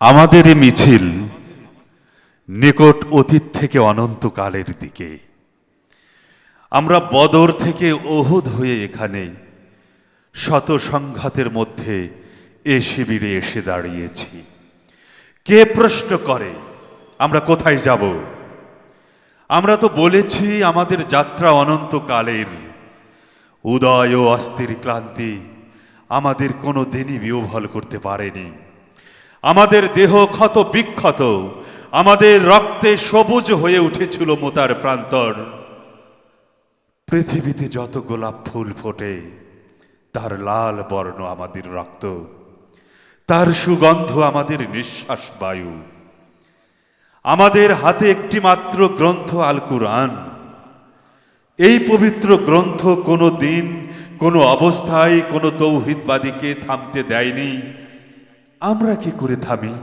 আমাদের মিছিল নিকট অতীত থেকে অনন্তকালের দিকে। আমরা বদর থেকে ওহুদ হয়ে এখানে শত সংঘাতের মধ্যে এ শিবিরে এসে দাঁড়িয়েছি। কে প্রশ্ন করে, আমরা কোথায় যাব? আমরা তো বলেছি আমাদের যাত্রা অনন্তকালের। উদয় ও অস্থির ক্লান্তি আমাদের কোনো দিনই বিহ্বল করতে পারেনি। আমাদের দেহ ক্ষত বিক্ষত, আমাদের রক্তে সবুজ হয়ে উঠেছিল মোতার প্রান্তর। পৃথিবীতে যত গোলাপ ফুল ফোটে, তার লাল বর্ণ আমাদের রক্ত, তার সুগন্ধ আমাদের নিঃশ্বাস বায়ু। আমাদের হাতে একটি মাত্র গ্রন্থ আল কুরআন। এই পবিত্র গ্রন্থ কোনো দিন, কোনো অবস্থায় কোনো তৌহিদবাদীকে থামতে দেয়নি। আমরা কি করে থামি?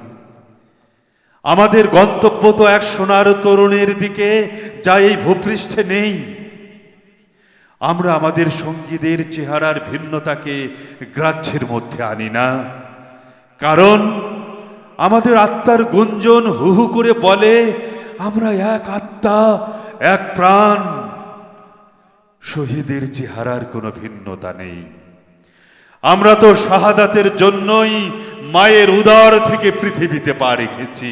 আমাদের গন্তব্য তো এক সোনার তরুণের দিকে, যা এই ভূপৃষ্ঠে নেই। আমরা আমাদের সঙ্গীদের চেহারার ভিন্নতাকে গ্রাহ্যের মধ্যে আনি না। কারণ আমাদের আত্মার গুঞ্জন হু হু করে বলে, আমরা এক আত্মা, এক প্রাণ। শহীদের চেহারার কোনো ভিন্নতা নেই। আমরা তো শাহাদাতের জন্যই মায়ের উদার থেকে পৃথিবীতে পা রেখেছি।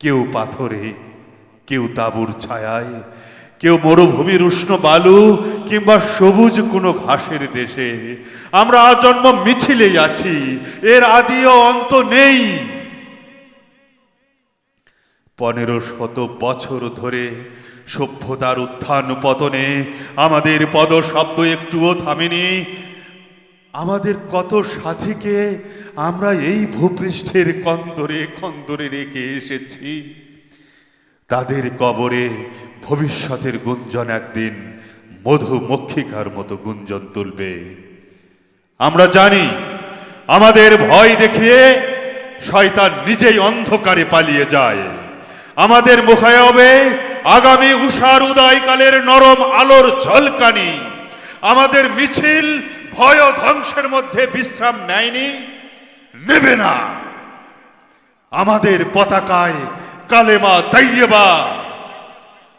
কেউ পাথরে, কেউ তাঁবুর ছায়ায়, কেউ মরুভূমির উষ্ণ বালু কিংবা সবুজ কোনো ঘাসের দেশে। আমরা আজন্ম মিছিলেই আছি, এর আদিও অন্ত নেই। পনেরো শত বছর ধরে সভ্যতার উত্থান পতনে আমাদের পদ শব্দ একটুও থামেনি আমাদের কত সাথীকে আমরা এই ভূপৃষ্ঠের কন্দরে কন্দরে রেখে এসেছি। তাদের কবরে ভবিষ্যতের গুঞ্জন একদিন মধুমক্ষিকার মতো গুঞ্জন তুলবে। আমরা জানি, আমাদের ভয় দেখিয়ে শয়তান নিজেই অন্ধকারে পালিয়ে যায়। আমাদের মুখায়বে আগামী উষার উদয়কালের নরম আলোর ঝলকানি। আমাদের মিছিল ভয় ও ধ্বংসের মধ্যে বিশ্রাম নেয়নি নেবে না। আমাদের পতাকায় কালেমা তাইয়েবা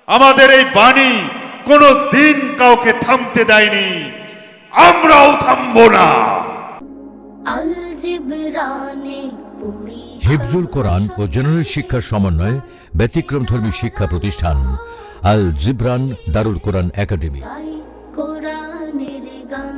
আমাদের এই বাণী কোনো দিন কাউকে থামতে দেয়নি আমরাও থামবো না। আল জিবরানে হিফজুল কোরআন ও জেনারেল শিক্ষার সমন্বয়ে ব্যতিক্রমধর্মী শিক্ষা প্রতিষ্ঠান আল জিবরান দারুল কোরআন একাডেমি। কোরআনের গান